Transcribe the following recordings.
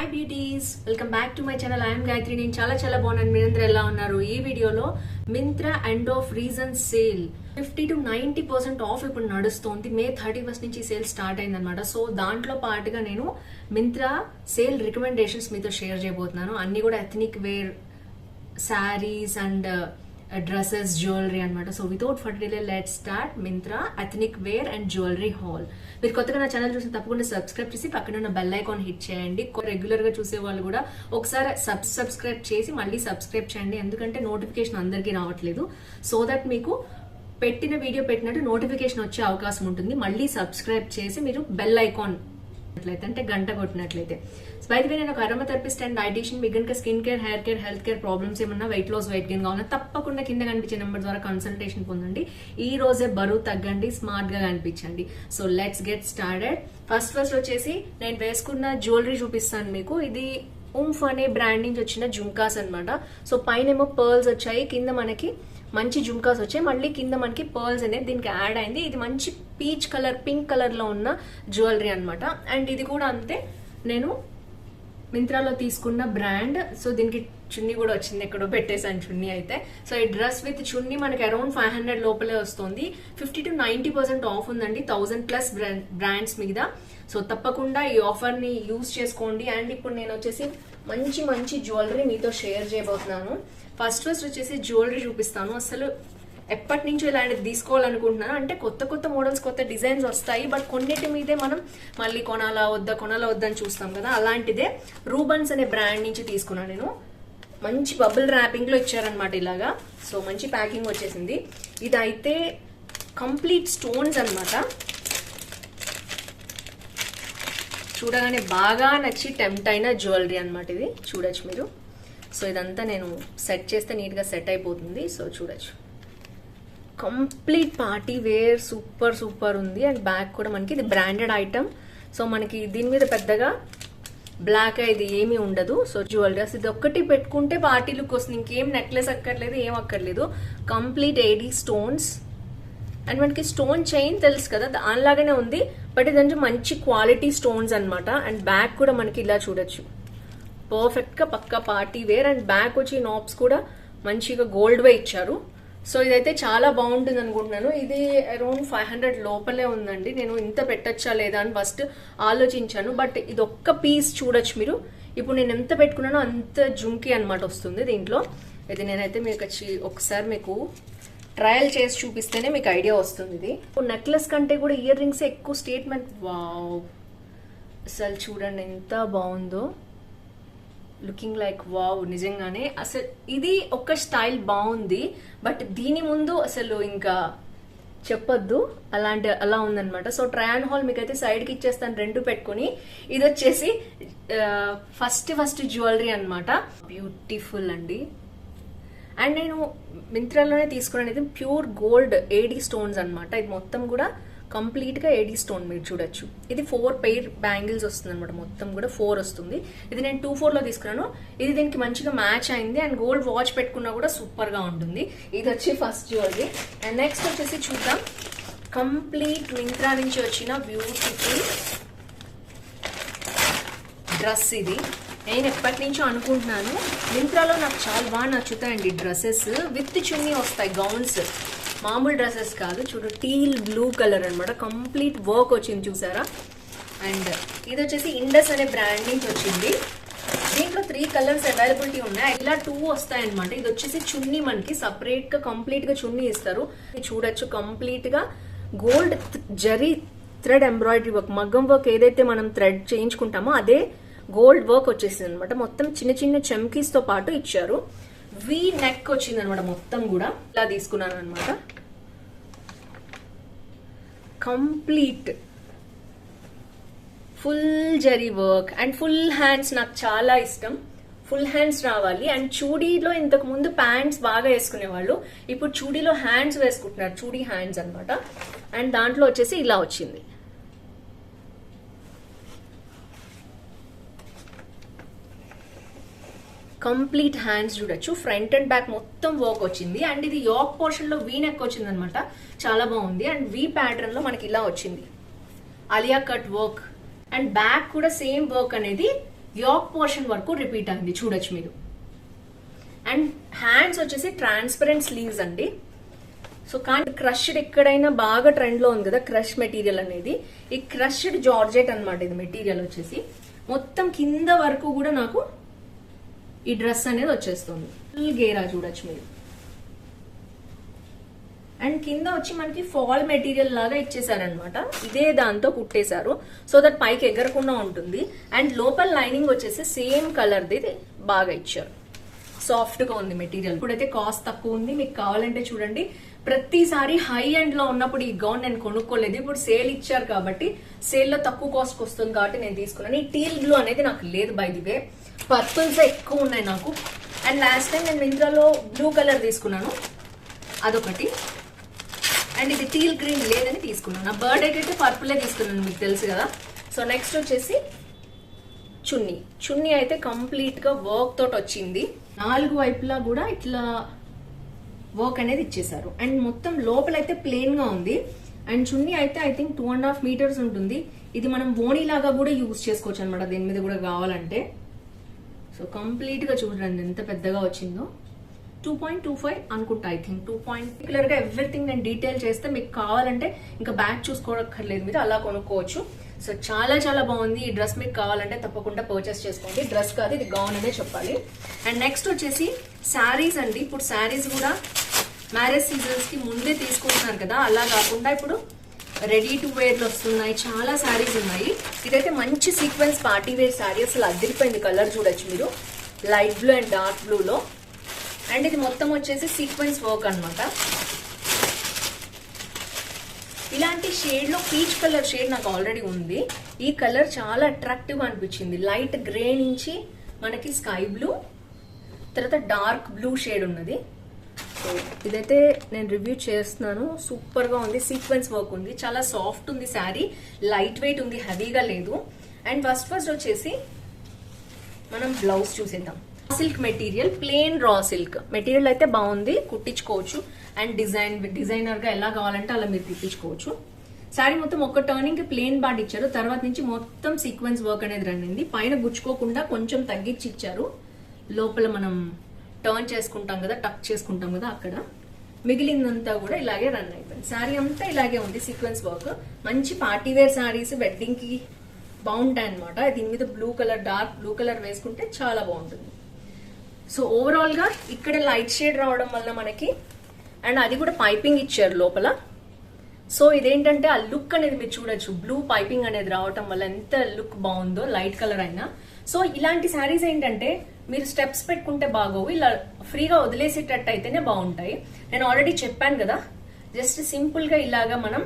Hi beauties welcome back to my channel I'm Gayatri నేను చాలా చాలా బాగున్నాను. మీరందరూ ఎలా ఉన్నారు? ఈ వీడియోలో Myntra end of reason sale fifty to ninety percent off ఇప్పుడు నడుస్తోంది. మే థర్టీ ఫస్ట్ నుంచి సేల్ స్టార్ట్ అయిందనమాట సో దాంట్లో పాటుగా నేను మింత్రా సేల్ రికమెండేషన్స్ మీతో షేర్ చేయబోతున్నాను. అన్ని కూడా ethnic wear saris and dresses jewellery అనమాట so without for delay let start Myntra ethnic wear and jewellery haul మీరు కొత్తగా నా ఛానల్ చూసిన తప్పకుండా సబ్స్క్రైబ్ చేసి పక్కన ఉన్న బెల్ ఐకాన్ హిట్ చేయండి. రెగ్యులర్గా చూసే వాళ్ళు కూడా ఒకసారి సబ్ సబ్స్క్రైబ్ చేసి మళ్ళీ సబ్స్క్రైబ్ చేయండి. ఎందుకంటే నోటిఫికేషన్ అందరికీ రావట్లేదు. సో దట్ మీకు పెట్టిన వీడియో పెట్టినట్టు నోటిఫికేషన్ వచ్చే అవకాశం ఉంటుంది. మళ్ళీ సబ్స్క్రైబ్ చేసి మీరు బెల్ ఐకాన్ కొట్టినట్లయితే అంటే గంట కొట్టినట్లయితే. స్పైతే నేను ఒక అరమ థెరపిస్ట్ అండ్ డైటీషియన్ మీకు కనుక skin care hair care health care problems ఏమన్నా వెయిట్ లాస్ వెయిట్ గెయిన్ కావాలన్నా తప్పకుండా కింద కనిపించే నెంబర్ ద్వారా కన్సల్టేషన్ పొందండి. ఈ రోజే బరువు తగ్గండి స్మార్ట్గా కనిపించండి. So let's get started first first వచ్చేసి నేను వేసుకున్న జ్యువెలరీ చూపిస్తాను మీకు. ఇది ఉంఫ్ అనే బ్రాండ్ నుంచి వచ్చిన జుంకాస్ అనమాట సో పైన ఏమో పర్ల్స్ వచ్చాయి. కింద మనకి మంచి జుంకాస్ వచ్చాయి. మళ్ళీ కింద మనకి పర్ల్స్ అనేది దీనికి యాడ్ అయింది. ఇది మంచి పీచ్ కలర్ పింక్ కలర్లో ఉన్న జ్యువెలరీ అన్నమాట. అండ్ ఇది కూడా అంతే. నేను మింత్రాలో తీసుకున్న బ్రాండ్. సో దీనికి చున్నీ కూడా వచ్చింది. ఎక్కడో పెట్టేశాను చున్నీ అయితే. సో ఈ డ్రెస్ విత్ చున్నీ మనకి అరౌండ్ ఫైవ్ హండ్రెడ్ లోపలే వస్తుంది. Fifty to ninety percent off ఉందండి. థౌసండ్ ప్లస్ బ్రాండ్స్ మీద. సో తప్పకుండా ఈ ఆఫర్ని చేసుకోండి. అండ్ ఇప్పుడు నేను వచ్చేసి మంచి మంచి జ్యువెలరీ మీతో షేర్ చేయబోతున్నాను. ఫస్ట్ ఫస్ట్ వచ్చేసి జ్యువెలరీ చూపిస్తాను. అసలు ఎప్పటి నుంచో ఇలాంటిది తీసుకోవాలనుకుంటున్నాను. అంటే కొత్త కొత్త మోడల్స్ కొత్త డిజైన్స్ వస్తాయి. బట్ కొన్నిటి మీదే మనం మళ్ళీ కొనాలా వద్దా కొనాలా వద్దని చూస్తాం కదా. అలాంటిదే రూబన్స్ అనే బ్రాండ్ నుంచి తీసుకున్నాను నేను. మంచి బబుల్ ర్యాపింగ్లో ఇచ్చారనమాట ఇలాగా. సో మంచి ప్యాకింగ్ వచ్చేసింది. ఇది అయితే కంప్లీట్ స్టోన్స్ అన్నమాట. చూడగానే బాగా నచ్చి టెంప్ట్ అయిన జ్యువెలరీ అనమాట ఇది. చూడొచ్చు మీరు. సో ఇదంతా నేను సెట్ చేస్తే నీట్గా సెట్ అయిపోతుంది. సో చూడొచ్చు. Complete party wear super super ఉంది. అండ్ బ్యాగ్ కూడా మనకి ఇది బ్రాండెడ్ ఐటమ్. సో మనకి దీని మీద పెద్దగా బ్లాక్ ఇది ఏమీ ఉండదు. సో జ్యువెలరీస్ ఇది ఒక్కటి పెట్టుకుంటే పార్టీ లుక్ వస్తుంది. ఇంకేం నెక్లెస్ అక్కర్లేదు ఏం అక్కర్లేదు. Complete AD stones. అండ్ మనకి స్టోన్ చైన్ తెలుసు కదా దానిలాగానే ఉంది. బట్ ఇదంటే మంచి క్వాలిటీ స్టోన్స్ అనమాట అండ్ బ్యాగ్ కూడా మనకి ఇలా చూడొచ్చు. పర్ఫెక్ట్గా పక్క పార్టీ వేర్ అండ్ బ్యాక్ వచ్చి నాబ్స్ కూడా మంచిగా గోల్డ్ వే ఇచ్చారు. సో ఇదైతే చాలా బాగుంటుంది అనుకుంటున్నాను. ఇది అరౌండ్ ఫైవ్ హండ్రెడ్ లోపలే ఉందండి. నేను ఇంత పెట్టచ్చా లేదా అని ఫస్ట్ ఆలోచించాను. బట్ ఇది ఒక్క పీస్ చూడొచ్చు మీరు. ఇప్పుడు నేను ఎంత పెట్టుకున్నానో అంత జుంకి అన్నమాట వస్తుంది దీంట్లో. ఇది నేనైతే మీకు వచ్చి ఒకసారి మీకు ట్రయల్ చేసి చూపిస్తేనే మీకు ఐడియా వస్తుంది ఇది. నెక్లెస్ కంటే కూడా ఇయర్ రింగ్స్ ఎక్కువ స్టేట్మెంట్ వావ్! అసలు చూడండి ఎంత బాగుందో. లుకింగ్ లైక్ వావ్ నిజంగానే. అసలు ఇది ఒక స్టైల్ బాగుంది. బట్ దీని ముందు అసలు ఇంకా చెప్పొద్దు. అలాంటి అలా ఉందన్నమాట. సో ట్రయాన్ హాల్ మీకు అయితే సైడ్కి ఇచ్చేస్తాను రెండు పెట్టుకుని. ఇది వచ్చేసి ఫస్ట్ ఫస్ట్ జ్యువెలరీ అన్నమాట. బ్యూటిఫుల్ అండి. అండ్ నేను మింత్రాలోనే తీసుకున్నాను ఇది ప్యూర్ గోల్డ్ ఏడీ స్టోన్స్ అనమాట ఇది మొత్తం కూడా కంప్లీట్గా ఏడీ స్టోన్ మీరు చూడొచ్చు. ఇది ఫోర్ పెయిర్ బ్యాంగిల్స్ వస్తుంది అనమాట మొత్తం కూడా ఫోర్ వస్తుంది. ఇది నేను టూ ఫోర్లో తీసుకున్నాను. ఇది దీనికి మంచిగా మ్యాచ్ అయింది. అండ్ గోల్డ్ వాచ్ పెట్టుకున్నా కూడా సూపర్గా ఉంటుంది. ఇది వచ్చి ఫస్ట్ జ్యువెలరీ. అండ్ నెక్స్ట్ వచ్చేసి చూద్దాం. కంప్లీట్ మింత్రా నుంచి వచ్చిన బ్యూటిఫుల్ డ్రెస్ ఇది. నేను ఎప్పటి నుంచో అనుకుంటున్నాను. మింత్రాలో నాకు చాలా బాగా నచ్చుతాయండి డ్రెస్సెస్. విత్ చున్నీ వస్తాయి గౌన్స్. మామూలు డ్రెస్సెస్ కాదు చూడు టీల్ బ్లూ కలర్ అనమాట కంప్లీట్ వర్క్ వచ్చింది చూసారా? అండ్ ఇది వచ్చేసి ఇండస్ అనే బ్రాండ్ నుంచి వచ్చింది. దీంట్లో త్రీ కలర్స్ అవైలబిలిటీ ఉన్నాయి. ఇలా టూ వస్తాయన్నమాట ఇది వచ్చేసి చున్నీ మనకి సపరేట్గా కంప్లీట్గా చున్నీ ఇస్తారు. ఇది చూడొచ్చు కంప్లీట్గా. Gold zari thread embroidery work మగ్గం వర్క్ ఏదైతే మనం థ్రెడ్ చేయించుకుంటామో అదే గోల్డ్ వర్క్ వచ్చేసింది అనమాట మొత్తం చిన్న చిన్న చమ్కీస్తో పాటు ఇచ్చారు. వి నెక్ వచ్చింది అనమాట మొత్తం కూడా. ఇలా తీసుకున్నాను అనమాట complete. Full zari work and full hands నాకు చాలా ఇష్టం. ఫుల్ హ్యాండ్స్ రావాలి. అండ్ చూడీలో ఇంతకు ముందు ప్యాంట్స్ బాగా వేసుకునేవాళ్ళు. ఇప్పుడు చూడీలో హ్యాండ్స్ వేసుకుంటున్నారు. చూడీ హ్యాండ్స్ అన్నమాట. అండ్ దాంట్లో వచ్చేసి ఇలా వచ్చింది. కంప్లీట్ హ్యాండ్స్ చూడొచ్చు. ఫ్రంట్ అండ్ బ్యాక్ మొత్తం వర్క్ వచ్చింది. అండ్ ఇది యోక్ పోర్షన్లో వీ నెక్ వచ్చింది అనమాట చాలా బాగుంది. అండ్ వీ ప్యాటర్న్లో మనకి ఇలా వచ్చింది. Alia cut work and back కూడా సేమ్ వర్క్ అనేది యోక్ పోర్షన్ వరకు రిపీట్ అయింది. చూడొచ్చు మీరు. అండ్ హ్యాండ్స్ వచ్చేసి ట్రాన్స్పరెంట్ స్లీవ్స్ అండి. సో కానీ క్రష్డ్ ఎక్కడైనా బాగా ట్రెండ్లో ఉంది కదా క్రష్ మెటీరియల్ అనేది. ఈ క్రష్డ్ జార్జెట్ అనమాట ఇది మెటీరియల్ వచ్చేసి. మొత్తం కింద వరకు కూడా నాకు ఈ డ్రెస్ అనేది వచ్చేస్తుంది. ఫుల్ గేరా చూడొచ్చు మీరు. అండ్ కింద వచ్చి మనకి ఫాల్ మెటీరియల్ లాగా ఇచ్చేసారనమాట ఇదే దాంతో కుట్టేశారు. సో దట్ పైకి ఎగరకుండా ఉంటుంది. అండ్ లోపల లైనింగ్ వచ్చేసి సేమ్ కలర్ది బాగా ఇచ్చారు. సాఫ్ట్గా ఉంది మెటీరియల్ ఇప్పుడైతే కాస్ట్ తక్కువ ఉంది. మీకు కావాలంటే చూడండి. ప్రతిసారి హై ఎండ్లో ఉన్నప్పుడు ఈ గౌన్ నేను కొనుక్కోలేదు. ఇప్పుడు సేల్ ఇచ్చారు కాబట్టి సేల్లో తక్కువ కాస్ట్ వస్తుంది కాబట్టి నేను తీసుకున్నాను. ఈ టీల్ బ్లూ అనేది నాకు లేదు బై ది వే పర్పుల్స్ ఎక్కువ ఉన్నాయి నాకు. అండ్ లాస్ట్ టైం నేను మింత్రాలో బ్లూ కలర్ తీసుకున్నాను. అదొకటి. అండ్ ఇది టీల్ గ్రీన్ లేదని తీసుకున్నాను. నా బర్త్డేకి అయితే పర్పులే తీసుకున్నాను మీకు తెలుసు కదా. సో నెక్స్ట్ వచ్చేసి చున్నీ. చున్నీ అయితే కంప్లీట్గా వర్క్ తోటి వచ్చింది. నాలుగు వైపులా కూడా ఇట్లా వర్క్ అనేది ఇచ్చేసారు అండ్ మొత్తం లోపల అయితే ప్లెయిన్గా ఉంది. అండ్ చున్నీ అయితే I think two and half meters ఉంటుంది. ఇది మనం ఓణి లాగా కూడా యూజ్ చేసుకోవచ్చు అనమాట దీని మీద కూడా కావాలంటే. సో కంప్లీట్గా చూడండి ఎంత పెద్దగా వచ్చిందో. టూ పాయింట్ టూ ఫైవ్ అనుకుంటా ఐ థింక్ టూ పాయింట్ పర్టికులర్గా ఎవ్రీథింగ్ నేను డీటెయిల్ చేస్తే మీకు కావాలంటే ఇంకా బ్యాగ్ చూసుకోవక్కర్లేదు మీరు అలా కొనుక్కోవచ్చు. సో చాలా చాలా బాగుంది. ఈ డ్రెస్ మీకు కావాలంటే తప్పకుండా పర్చేస్ చేసుకోండి. డ్రెస్ కాదు ఇది గౌన్ అనే చెప్పాలి. అండ్ నెక్స్ట్ వచ్చేసి శారీస్ అండి. ఇప్పుడు శారీస్ కూడా మ్యారేజ్ సీజన్స్కి ముందే తీసుకుంటున్నారు కదా. అలా కాకుండా ఇప్పుడు రెడీ టు వేర్ వస్తున్నాయి. చాలా శారీస్ ఉన్నాయి. ఇదైతే మంచి సీక్వెన్స్ పార్టీ వేర్ శారీ అసలు అదిరిపోయింది కలర్ చూడొచ్చు మీరు. లైట్ బ్లూ అండ్ డార్క్ బ్లూలో అండ్ ఇది మొత్తం వచ్చేసి సీక్వెన్స్ వర్క్ అన్నమాట. ఇలాంటి షేడ్లో పీచ్ కలర్ షేడ్ నాకు ఆల్రెడీ ఉంది. ఈ కలర్ చాలా అట్రాక్టివ్ అనిపించింది. లైట్ గ్రే నుంచి మనకి స్కై బ్లూ తర్వాత డార్క్ బ్లూ షేడ్ ఉన్నది. సో ఇదైతే నేను రివ్యూ చేస్తున్నాను. సూపర్గా ఉంది. సీక్వెన్స్ వర్క్ ఉంది. చాలా సాఫ్ట్ ఉంది శారీ లైట్ వెయిట్ ఉంది. హెవీగా లేదు. అండ్ ఫస్ట్ ఫస్ట్ వచ్చేసి మనం బ్లౌజ్ చూసేద్దాం. Silk material plain raw silk material అయితే బాగుంది. కుట్టించుకోవచ్చు. అండ్ డిజైన్ డిజైనర్గా ఎలా కావాలంటే అలా మీరు తిప్పించుకోవచ్చు శారీ మొత్తం ఒక టర్నింగ్ ప్లేన్ బాట్ ఇచ్చారు. తర్వాత నుంచి మొత్తం సీక్వెన్స్ వర్క్ అనేది రన్నింది. పైన గుచ్చుకోకుండా కొంచెం తగ్గించి ఇచ్చారు. లోపల మనం టర్న్ చేసుకుంటాం కదా టక్ చేసుకుంటాం కదా అక్కడ. మిగిలిందంతా కూడా ఇలాగే రన్ అయిపోయింది. శారీ అంతా ఇలాగే ఉంది సీక్వెన్స్ వర్క్ మంచి పార్టీ వేర్ శారీస్ వెడ్డింగ్కి బాగుంటాయి అనమాట దీని మీద blue colour dark blue colour వేసుకుంటే చాలా బాగుంటుంది. సో ఓవరాల్గా ఇక్కడ లైట్ షేడ్ రావడం వల్ల మనకి అండ్ అది కూడా పైపింగ్ ఇచ్చారు లోపల. సో ఇదేంటంటే ఆ లుక్ అనేది మీరు చూడొచ్చు. బ్లూ పైపింగ్ అనేది రావటం వల్ల ఎంత లుక్ బాగుందో లైట్ కలర్ అయినా. సో ఇలాంటి శారీస్ ఏంటంటే మీరు స్టెప్స్ పెట్టుకుంటే బాగోవు ఇలా ఫ్రీగా వదిలేసేటట్టు అయితేనే బాగుంటాయి. నేను ఆల్రెడీ చెప్పాను కదా జస్ట్ సింపుల్గా ఇలాగా మనం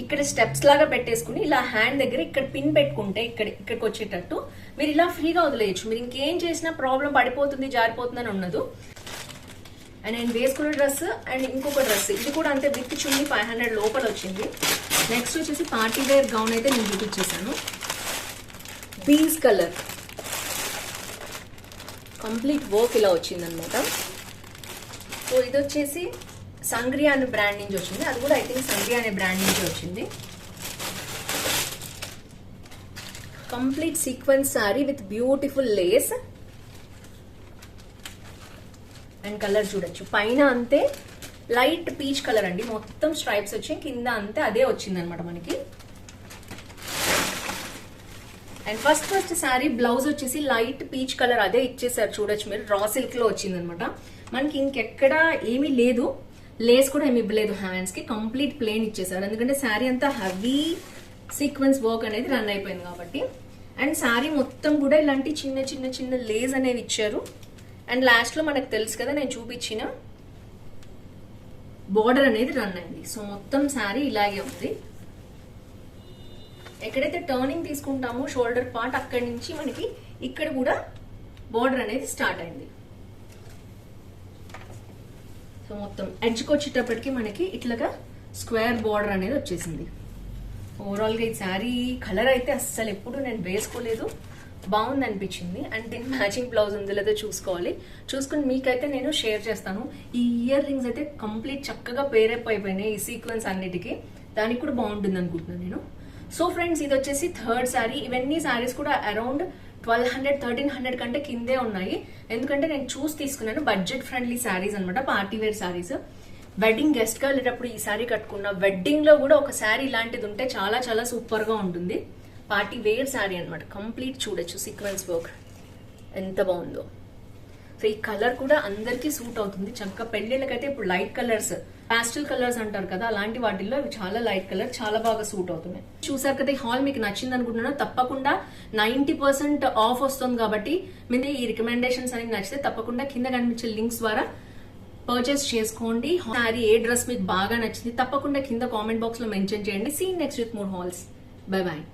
ఇక్కడ స్టెప్స్ లాగా పెట్టేసుకుని ఇలా హ్యాండ్ దగ్గర ఇక్కడ పిన్ పెట్టుకుంటే ఇక్కడ ఇక్కడికి వచ్చేటట్టు మీరు ఇలా ఫ్రీగా వదిలేయచ్చు. మీరు ఇంకేం చేసినా ప్రాబ్లం పడిపోతుంది జారిపోతుంది అని ఉండదు. అండ్ నేను వేసుకున్న డ్రెస్ అండ్ ఇంకొక డ్రెస్ ఇది కూడా అంతే విత్ చున్నీ ఫైవ్ హండ్రెడ్ లోపల వచ్చింది. నెక్స్ట్ వచ్చేసి పార్టీ వేర్ గౌన్ అయితే నేను చూపించేసాను బీన్స్ కలర్ కంప్లీట్ వర్క్ ఇలా వచ్చిందనమాట సో ఇది వచ్చేసి సంగ్రియా అనే బ్రాండ్ నుంచి వచ్చింది. అది కూడా ఐ థింక్ సంగ్రియా అనే బ్రాండ్ నుంచి వచ్చింది. Complete sequence sari with beautiful lace. And colour చూడొచ్చు. పైన అంతే లైట్ పీచ్ కలర్ అండి. మొత్తం స్ట్రైప్స్ వచ్చి కింద అంతే అదే వచ్చిందనమాట మనకి. And first first sari blouse వచ్చేసి లైట్ పీచ్ కలర్ అదే ఇచ్చేసారు చూడొచ్చు మీరు. రా సిల్క్లో వచ్చింది అనమాట మనకి ఇంకెక్కడ ఏమీ లేదు. లేస్ కూడా ఏమి ఇవ్వలేదు హ్యాండ్స్కి. కంప్లీట్ ప్లేన్ ఇచ్చేసారు. ఎందుకంటే శారీ అంతా హెవీ సీక్వెన్స్ వర్క్ అనేది రన్ అయిపోయింది కాబట్టి. అండ్ శారీ మొత్తం కూడా ఇలాంటి చిన్న చిన్న చిన్న లేస్ అనేవి ఇచ్చారు. అండ్ లాస్ట్లో మనకు తెలుసు కదా నేను చూపించిన బోర్డర్ అనేది రన్ అయింది. సో మొత్తం శారీ ఇలాగే ఉంది. ఎక్కడైతే టర్నింగ్ తీసుకుంటామో షోల్డర్ పార్ట్ అక్కడి నుంచి మనకి ఇక్కడ కూడా బోర్డర్ అనేది స్టార్ట్ అయింది. సో మొత్తం ఎడ్జ్కి వచ్చేటప్పటికి మనకి ఇట్లాగా స్క్వేర్ బార్డర్ అనేది వచ్చేసింది. ఓవరాల్గా ఈ శారీ కలర్ అయితే అస్సలు ఎప్పుడు నేను వేసుకోలేదు. బాగుంది అనిపించింది. అండ్ దీని మ్యాచింగ్ బ్లౌజ్ ఉందో లేదో చూసుకోవాలి. చూసుకుని మీకైతే నేను షేర్ చేస్తాను. ఈ ఇయర్ రింగ్స్ అయితే కంప్లీట్ చక్కగా పేరప్ అయిపోయినాయి ఈ సీక్వెన్స్ అన్నిటికీ. దానికి కూడా బాగుంటుంది అనుకుంటున్నాను నేను. సో ఫ్రెండ్స్ ఇది వచ్చేసి థర్డ్ శారీ ఇవన్నీ శారీస్ కూడా around twelve hundred thirteen hundred కంటే కిందే ఉన్నాయి. ఎందుకంటే నేను చూసి తీసుకున్నాను బడ్జెట్ ఫ్రెండ్లీ శారీస్ అనమాట పార్టీ వేర్ శారీస్ వెడ్డింగ్ గెస్ట్గా వెళ్ళేటప్పుడు ఈ శారీ కట్టుకున్న వెడ్డింగ్లో కూడా ఒక శారీ ఇలాంటిది ఉంటే చాలా చాలా సూపర్గా ఉంటుంది. పార్టీ వేర్ శారీ అనమాట కంప్లీట్ చూడొచ్చు సీక్వెన్స్ వర్క్ ఎంత బాగుందో. సో ఈ కలర్ కూడా అందరికీ సూట్ అవుతుంది. చక్కగా పెళ్ళిళ్ళకైతే ఇప్పుడు లైట్ కలర్స్ పాస్టల్ కలర్స్ అంటారు కదా అలాంటి వాటిల్లో ఇవి చాలా లైట్ కలర్ చాలా బాగా సూట్ అవుతున్నాయి. చూసారు కదా ఈ హాల్ మీకు నచ్చింది అనుకుంటున్నాను. తప్పకుండా నైన్టీ పర్సెంట్ ఆఫ్ వస్తుంది కాబట్టి మీరు ఈ రికమెండేషన్స్ అనేవి నచ్చితే తప్పకుండా కింద కనిపించే లింక్స్ ద్వారా పర్చేస్ చేసుకోండి. సారీ ఏ డ్రెస్ మీకు బాగా నచ్చింది తప్పకుండా కింద కామెంట్ బాక్స్లో మెన్షన్ చేయండి. Seen next with more hauls bye bye